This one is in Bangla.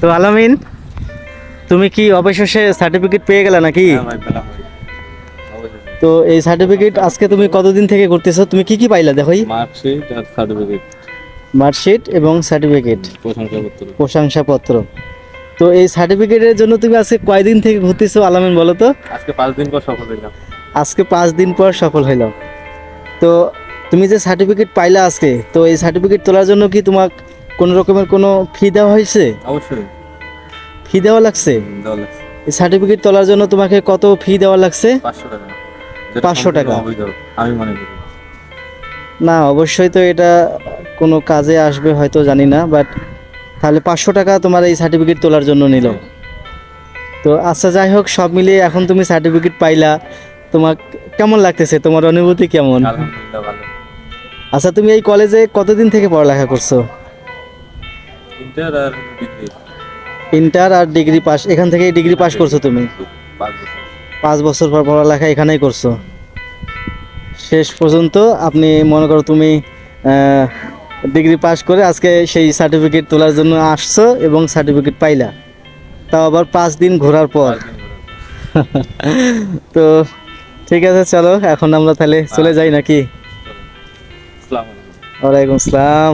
তো আলামিন তুমি কি অবশেষে সার্টিফিকেট পেয়ে গেলে নাকি? হ্যাঁ তো এই সার্টিফিকেট আজকে তুমি কতদিন থেকে করতেছো? তুমি কি কি পাইলা দেখোই মার্কশিট আর সার্টিফিকেট মার্কশিট এবং সার্টিফিকেট প্রশংসাপত্র। প্রশংসাপত্র। তো এই সার্টিফিকেটের জন্য তুমি আজকে কয়দিন থেকে ঘুরতেছো আলামিন বলো তো? আজকে পাঁচ দিন পর সফল হইলাম। আজকে পাঁচ দিন পর সফল হইল তো তুমি যে সার্টিফিকেট পাইলা আজকে তো এই সার্টিফিকেট তোলার জন্য কি তোমার কোনো রকমের কোনো ফি দেওয়া হয়েছে? অবশ্যই। ফি দেওয়া লাগছে? দেওয়া লাগছে। এই সার্টিফিকেট তোলার জন্য তোমাকে কত ফি দেওয়া লাগছে? পাঁচশো টাকা। 500 টাকা। আমি মনে করি। না অবশ্যই তো এটা কোনো কাজে আসবে হয়তো জানি না বাট তাহলে পাঁচশো টাকা তোমার এই সার্টিফিকেট তোলার জন্য নিল। তো আচ্ছা যাই হোক সব মিলিয়ে এখন তুমি সার্টিফিকেট পাইলা। তোমার কেমন লাগতেছে? তোমার অনুভূতি কেমন? আচ্ছা তুমি এই কলেজে কতদিন থেকে পড়ালেখা করছ? ইন্টার আর ডিগ্রি ইন্টার আর ডিগ্রি পাস এখান থেকে ডিগ্রি পাস করছ তুমি? পাঁচ বছর। পর পড়ালেখা এখানেই করছ। শেষ পর্যন্ত আপনি মনে করো তুমি ডিগ্রি পাস করে আজকে সেই সার্টিফিকেট তোলার জন্য আসছো এবং সার্টিফিকেট পাইলা। তাও আবার পাঁচ দিন ঘোরার পর। তো ঠিক আছে চলো এখন আমরা তাহলে চলে যাই নাকি? ওয়ালাইকুম আসসালাম।